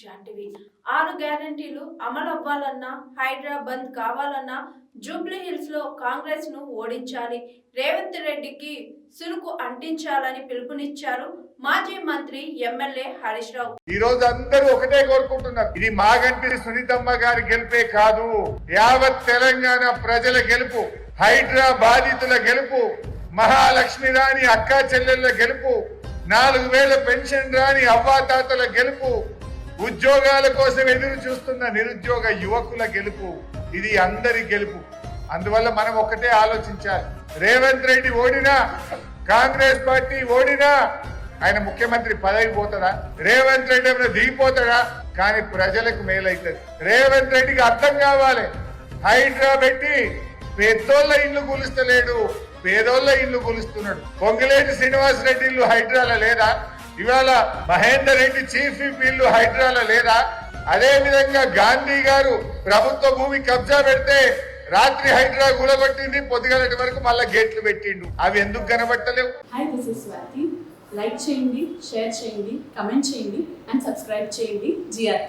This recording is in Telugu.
జాంటివి. ఆరు గ్యారంటీలు అమలు అవ్వాలన్నా హైదరాబాద్ కావాలన్నా జూబ్లీ హిల్స్లో కాంగ్రెస్ను ఓడించాలి. రేవంత్ రెడ్డికి సురుకు అంటించాలని పిలుపునిచ్చారు మాజీ మంత్రి ఎమ్మెల్యే హరీష్ రావు. ఈ రోజు అందరూ ఒకటే కోరుకుంటున్నారు. ఇది మాగంటి సునీతమ్మ గారి గెలిపే కాదు. యావత్ తెలంగాణ ప్రజల గెలుపు హైడ్రా బాధితుల గెలుపు మహాలక్ష్మి రాణి అక్కా చెల్లెళ్ళ గెలుపు నాలుగు వేల పెన్షన్ రాని అవ్వాతాతల గెలుపు ఉద్యోగాల కోసం ఎదురు చూస్తున్న నిరుద్యోగ యువకుల గెలుపు. ఇది అందరి గెలుపు. అందువల్ల మనం ఒకటే ఆలోచించాలి. రేవంత్ రెడ్డి ఓడినా కాంగ్రెస్ పార్టీ ఓడినా ఆయన ముఖ్యమంత్రి పదవి పోతాడా రేవంత్ రెడ్డి ఏమైనా దిగిపోతాడా? కానీ ప్రజలకు మేలైతుంది. రేవంత్ రెడ్డికి అర్థం కావాలి. హైడ్రా పెట్టి పెద్దోళ్ళ ఇల్లు కూలుస్తలేడు పేదోళ్ళ ఇల్లు కూలుస్తున్నాడు పొంగిలేటి శ్రీనివాస్ రెడ్డి ఇల్లు హైడ్రాలో లేదా? ఇవాళ మహేందర్ రెడ్డి చీఫ్ విప్ ఇల్లు హైడ్రాల లేదా? అదే విధంగా గాంధీ గారు ప్రభుత్వ భూమి కబ్జా పెడితే రాత్రి హైడ్రా కూలగొట్టింది పొద్దుగలటి వరకు మళ్ళీ గేట్లు పెట్టిండు. అవి ఎందుకు కనబట్టలేవు? Hi this is Swathi like చేయండి షేర్ చేయండి కమెంట్ చేయండి అండ్ సబ్స్క్రైబ్ చేయండి జిఆర్